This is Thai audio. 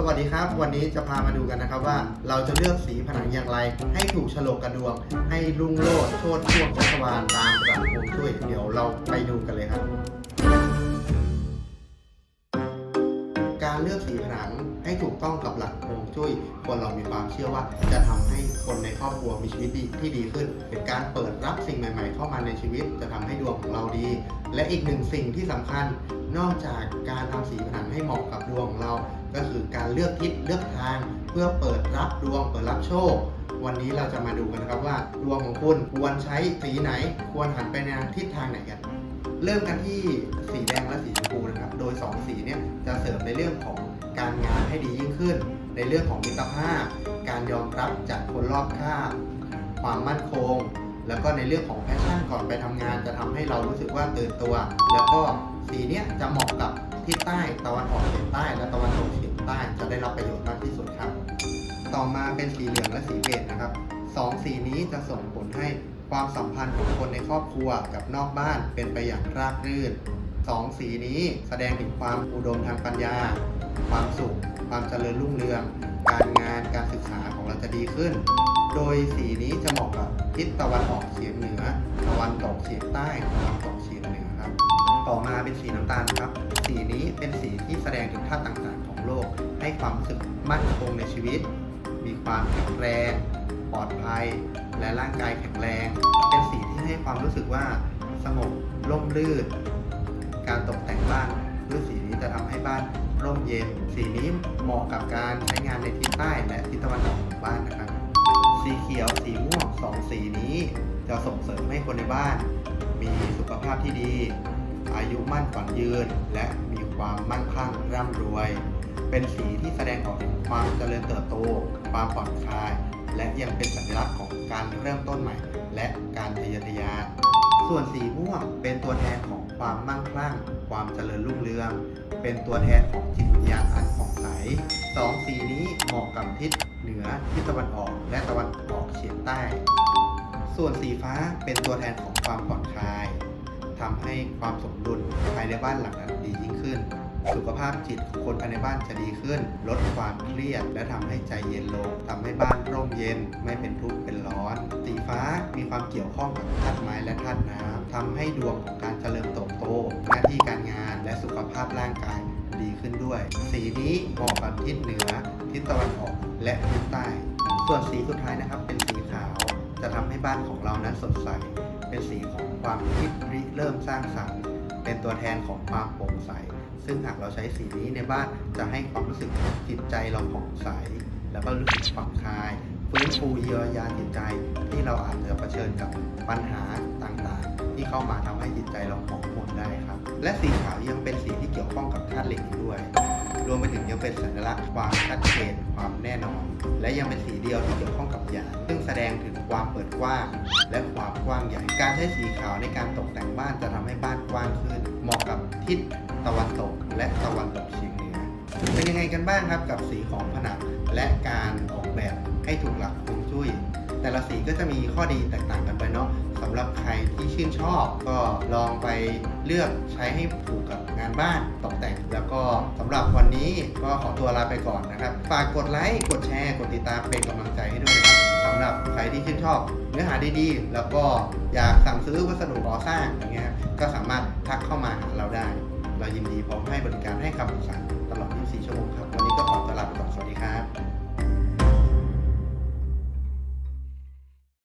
สวัสดีครับ วันนี้จะพามาดูกันนะครับว่า เราจะเลือกสีผนังอย่างไร ให้ถูกฉลกกระดวง ให้รุ่งโรจน์โชดช่วงชัชวานตามหลักฮวงจุ้ยเดี๋ยวเราไปดูกันเลยครับ การเลือกสีผนังให้ถูกต้องกับหลักฮวงจุ้ยคนเรามีความเชื่อว่า จะทำให้คนในครอบครัวมีชีวิตดีที่ดีขึ้น เป็นการเปิดรับสิ่งใหม่ ๆ เข้ามาในชีวิต จะทำให้ดวงของเราดี และอีกหนึ่งสิ่งที่สำคัญ นอกจากการทำสีผนังให้เหมาะกับดวงของเรา ก็คือการเลือกทิศเลือกทาง เพื่อเปิดรับดวงเปิดรับโชค วันนี้เราจะมาดูกันนะครับว่าดวงของคุณควรใช้สีไหน ควรหันไปในทิศทางไหนกัน เริ่มกันที่สีแดงและสีชมพูนะครับ โดย 2 สีเนี่ยจะเสริมในเรื่องของการงานให้ดียิ่งขึ้น ในเรื่องของมิตรภาพ การยอมรับจากคนรอบข้างความมั่นคง แล้วก็ในเรื่องของแพชชั่นก่อนไปทำงานจะทำให้เรารู้สึกว่าตื่นตัว แล้วก็สีเนี้ยจะเหมาะกับ ทิศใต้ตะวันออกเฉียงใต้ และตะวันตกเฉียงใต้จะได้รับประโยชน์มากที่สุดครับ ต่อมาเป็นสีเหลืองและสีเบจนะครับสองสีนี้จะส่งผลให้ความสัมพันธ์ของคนในครอบครัวกับนอกบ้านเป็นไปอย่างราบรื่นสองสีนี้แสดงถึงความอุดมทางปัญญา ความสุข ความเจริญรุ่งเรือง การงาน การศึกษาของเราจะดีขึ้น โดยสีนี้จะเหมาะกับทิศตะวันออกเฉียงเหนือ ตะวันตกเฉียงใต้ ตะวันตกเฉียงเหนือครับ ต่อมาเป็นสีน้ำตาลครับ นี้เป็นสีที่แสดงถึงธาตุต่างๆ ของโลก ให้ความรู้สึกมั่นคงในชีวิต มีความแข็งแรงปลอดภัย และร่างกายแข็งแรง เป็นสีที่ให้ความรู้สึกว่าสงบร่มรื่น การตกแต่งบ้านด้วยสีนี้จะทำให้บ้านร่มเย็น สีนี้เหมาะกับการใช้งานในทิศใต้และทิศตะวันออกของบ้านนะครับ สีเขียวสีม่วงสองสีนี้จะส่งเสริมให้คนในบ้าน มีสุขภาพที่ดี อายุมั่นขวัญยืนและ ความมั่งคั่งร่ำรวย เป็นสีที่แสดงออกถึงความเจริญเติบโต ความผ่อนคลาย และยังเป็นสัญลักษณ์ของการเริ่มต้นใหม่ และการทะเยอทะยาน ส่วนสีม่วงเป็นตัวแทนของความมั่งคั่ง ความเจริญรุ่งเรือง เป็นตัวแทนของจิตวิญญาณอันผ่องใสสองสีนี้เหมาะกับทิศเหนือทิศตะวันออกและตะวันออกเฉียงใต้ ส่วนสีฟ้าเป็นตัวแทนของความผ่อนคลายทำให้ความสมดุลภายในบ้านหลังนั้น ดียิ่งขึ้น สุขภาพจิตของคนภายในบ้านจะดีขึ้น ลดความเครียด และทำให้ใจเย็นลงทำให้บ้านร่มเย็น ไม่เป็นทุกข์เป็นร้อน สีฟ้ามีความเกี่ยวข้องกับธาตุไม้และธาตุน้ำทำให้ดวงของการเจริญเติบโต หน้าที่การงานและสุขภาพร่างกายดีขึ้นด้วย สีนี้เหมาะกับทิศเหนือ ทิศตะวันออก และทิศใต้ ส่วนสีสุดท้ายนะครับ เป็นสีขาว จะทำให้บ้านของเรานั้นสดใส เป็นสีของความคิดริเริ่มสร้างสรรค์ เป็นตัวแทนของความโปร่งใส ซึ่งหากเราใช้สีนี้ในบ้านจะให้ความรู้สึกจิตใจเราผ่องใส แล้วก็รู้สึกผ่อนคลายฟื้นฟูเยียวยาจิตใจที่เราอาจจะเผชิญกับปัญหาต่างๆ ที่เข้ามาทำให้จิตใจเราหมองหมนได้ครับ และสีขาวยังเป็นสีที่เกี่ยวข้องกับธาตุเหล็กอีกด้วย รวมไปถึงยังเป็นสัญลักษณ์ความชัดเจนความแน่นอน และยังเป็นสีเดียวที่เกี่ยวข้องกับหยางซึ่งแสดงถึงความเปิดกว้าง และความกว้างใหญ่การใช้สีขาวในการตกแต่งบ้านจะทำให้บ้านกว้างขึ้น เหมาะกับทิศตะวันตก และตะวันตกเฉียงเหนือเป็นยังไงกันบ้างครับกับสีของผนังและการออกแบบให้ถูกหลักฮวงจุ้ย แต่ละสีก็จะมีข้อดีแตกต่างกันไปเนาะสำหรับใครที่ชื่นชอบก็ลองไปเลือกใช้ให้ถูกกับงานบ้านตกแต่ง แล้วก็สำหรับวันนี้ก็ขอตัวลาไปก่อนนะครับ ฝากกดไลค์กดแชร์ กดติดตามเป็นกำลังใจให้ด้วยนะครับสำหรับใครที่ชื่นชอบเนื้อหาดีๆ แล้วก็อยากสั่งซื้อวัสดุก่อสร้างอย่างเงี้ยก็สามารถทักเข้ามาหาเราได้ เรายินดีพร้อมให้บริการให้คำปรึกษาตลอด 24 ชั่วโมงครับ วันนี้ก็ขอตัวลา